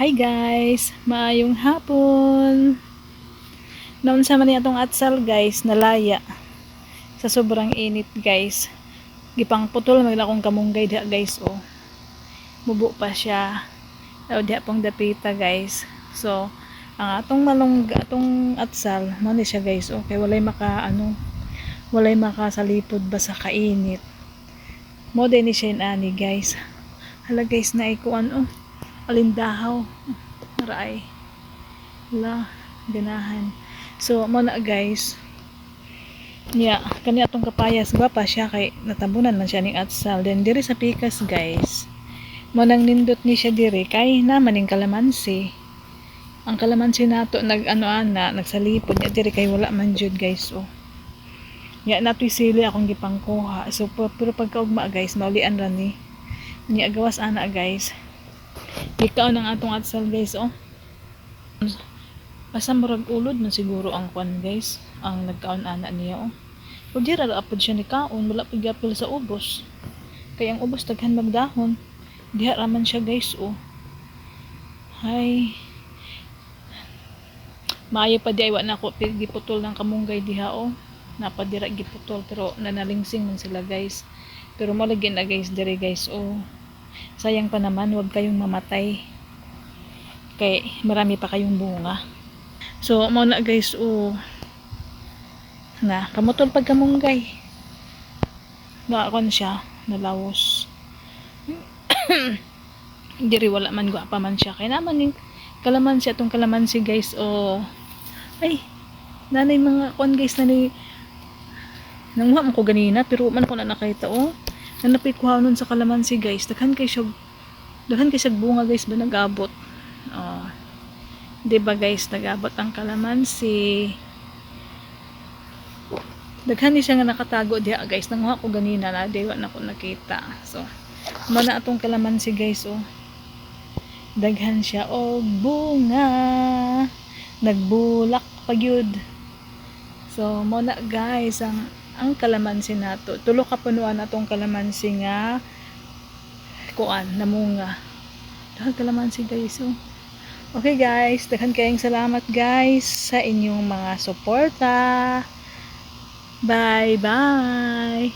Hi guys, maayong hapon. Noon sa man atong atsal guys, nalaya. Sa sobrang init guys. Gipang putol magla kong kamunggay diha guys oh. Mubo pa siya. O diha pong dapita guys. So, ang atong malong atong atsal, mo ni siya guys. Okay, walay maka ano, walay makasalipod ba sa kainit. Mo din ni siya ani guys. Hala guys na ikuan oh alindahaw. Raay la ganahan. So mo na guys. Niya kani atong kapayas gwapa siya kay natabunan man siya ning atsal. Then diri sa pikas guys. Mo nang nindot ni siya diri kay naman ning kalamansi. Ang kalamansi nato nag ano ana nagsalipod niya diri kay wala man jud guys oh. Ya natoy sili akong gipangkuha. So pero pagkaugma guys, maulian ra ni. Niya gawas ana guys. Ikaw ng atong atsal guys, oh. Basta murag ulod na siguro ang kwan guys. Ang nagkaon ana niya, oh. Pag di ra apod siya ni kaon, wala pag apil sa ubos. Kaya ang ubos daghan magdahon. Diha raman siya guys, oh. Hay. Maayo pa di ay wa na ko giputol ng kamunggay diha, oh. Napadira giputol pero nanalingsing man sila guys. Pero mo lagi na guys dire guys, oh sayang pa naman wag kayong mamatay. Kay marami pa kayong bunga. So mo guys oh na kamutol pag kamunggay. Nakakon siya nalawos. Diri wala man gwa pa man siya. Kay naman ning kalamansi atong kalamansi guys oh ay nanay mga kon guys na ni nangwa mo ko ganina pero man ko na nakita oh nanapit ko nun sa kalamansi guys. Daghan kay siya daghan kay siya bunga guys ba nagabot? Oh ba guys nagabot ang kalamansi? Daghan ni siya nga nakatago diha guys. Nanguha ko ganina na diwa na ko nakita. So mo na atong kalamansi guys oh. Daghan siya og bunga. Nagbulak pa gyud. So mo na guys ang ang kalamansi nato tulo ka punuan atong kalamansi nga kuan namunga. Dahil kalamansi guys oh. okay guys daghan kayong salamat guys sa inyong mga suporta. Bye bye